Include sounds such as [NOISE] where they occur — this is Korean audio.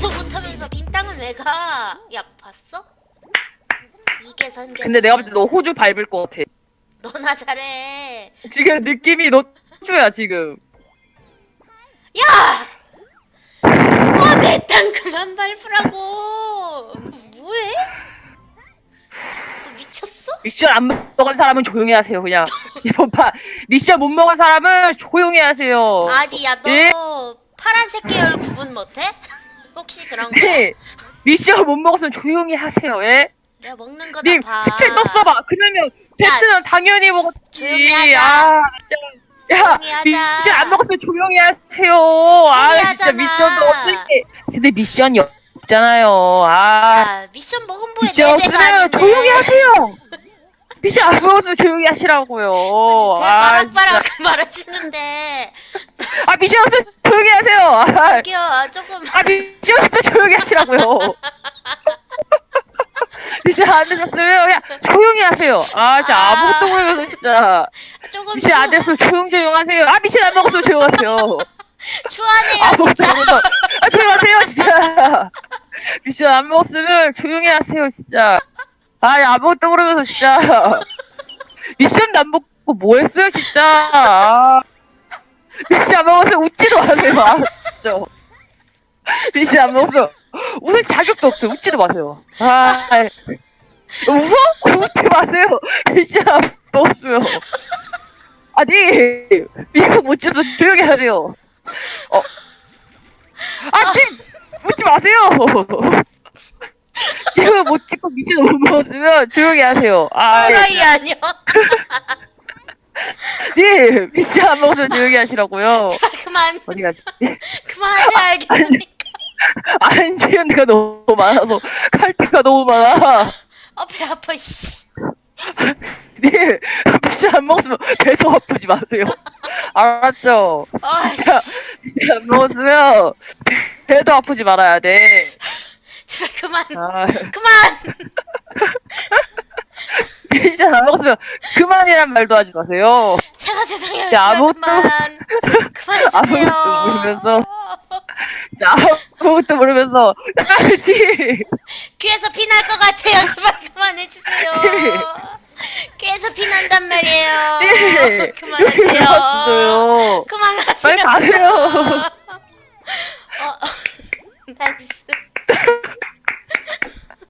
너 못하면서 빈 땅은 왜 가? 야 봤어? 이게 선전. 근데 내가 볼 때 너 호주 밟을 것 같아. 너나 잘해. 지금 느낌이 너 호주야 지금. 야! 어, 내 땅 그만 밟으라고. 너 뭐해? 너 미쳤어? 미션 안 먹은 사람은 조용히 하세요 그냥. [LAUGHS] [LAUGHS] 이번 판 미션 못 먹은 사람은 조용히 하세요. 아니야, 너 예? 파란색 계열 구분 못해? [LAUGHS] 혹시 그런 거? 네. 미션 못 먹었으면 조용히 하세요. 예? 내가 먹는 거다 님 봐. 스킬 떴어봐. 그러면 배트는 당연히 먹었지. 조용히 하자. 아 진짜. 야 조용히 하자. 미션 안 먹었으면 조용히 하세요. 아 진짜 하잖아. 미션도 어떻게? 근데 미션이 없잖아요. 아 야, 미션 먹은 보에 미션 내 없으면 배가 아닌데. 조용히 하세요. 미션 안 먹었으면 조용히 하시라고요. 제가 아 바락바락 진짜. 말해주는데 아 미션 없으면 조용히 하세요. 아, 저기요 조금 아 미션 없으면 조용히 하시라고요. 미션 안 되셨으면 그냥 조용히 하세요. 아 진짜 아. 아무것도 모르면서 진짜. 조금 미션 안 됐으면 조용조용 하세요. 아 미션 안 먹었으면 조용하세요. 추하네요 아무것도 진짜 모르면서 아 조용하세요 진짜. 미션 안 먹었으면 조용히 하세요 진짜. 아 아무것도 모르면서 진짜. [LAUGHS] 미션도 안 먹고 뭐 했어요 진짜. 아. 미션 안 먹어서 웃지도 마세요. 아, 진짜. 미션 안 먹어서 웃을 자격도 없어요. 웃지도 마세요. 아, 아이. 웃어? 웃지 마세요. 미션 안 먹었어요. 아니 미국 못 쳐서 조용히 하세요. 어. 아, 님 웃지 마세요. 이거 못 찍고 미션 못 먹었으면 조용히 하세요. 아, 호라이 아니야 님 미션 안 먹었으면 조용히 하시라고요. 그만 어디 가지? [LAUGHS] 그만하자 알겠으니까 안 지은 데가 너무 많아서 칼퇴가 너무 많아. 어배 아파 씨 님 미션 안 먹었으면 계속 아프지 마세요. 알았죠? 아이씨 미션 안 먹었으면 배도 아프지 말아야 돼. 제발 그만 아. [LAUGHS] 그만 미션 안 먹었으면 그만이란 말도 하지 마세요. 제가 죄송해요 야, 제발 아무것도- 그만 그만해주세요 아무것도 모르면서. 자, 아무것도 모르면서 나가지. 귀에서 피날 것 같아요 [LAUGHS] 제발 그만해주세요 귀에서 피 난단 말이에요 네. 그만하세요. 그만하세요 빨리 가세요. [LAUGHS]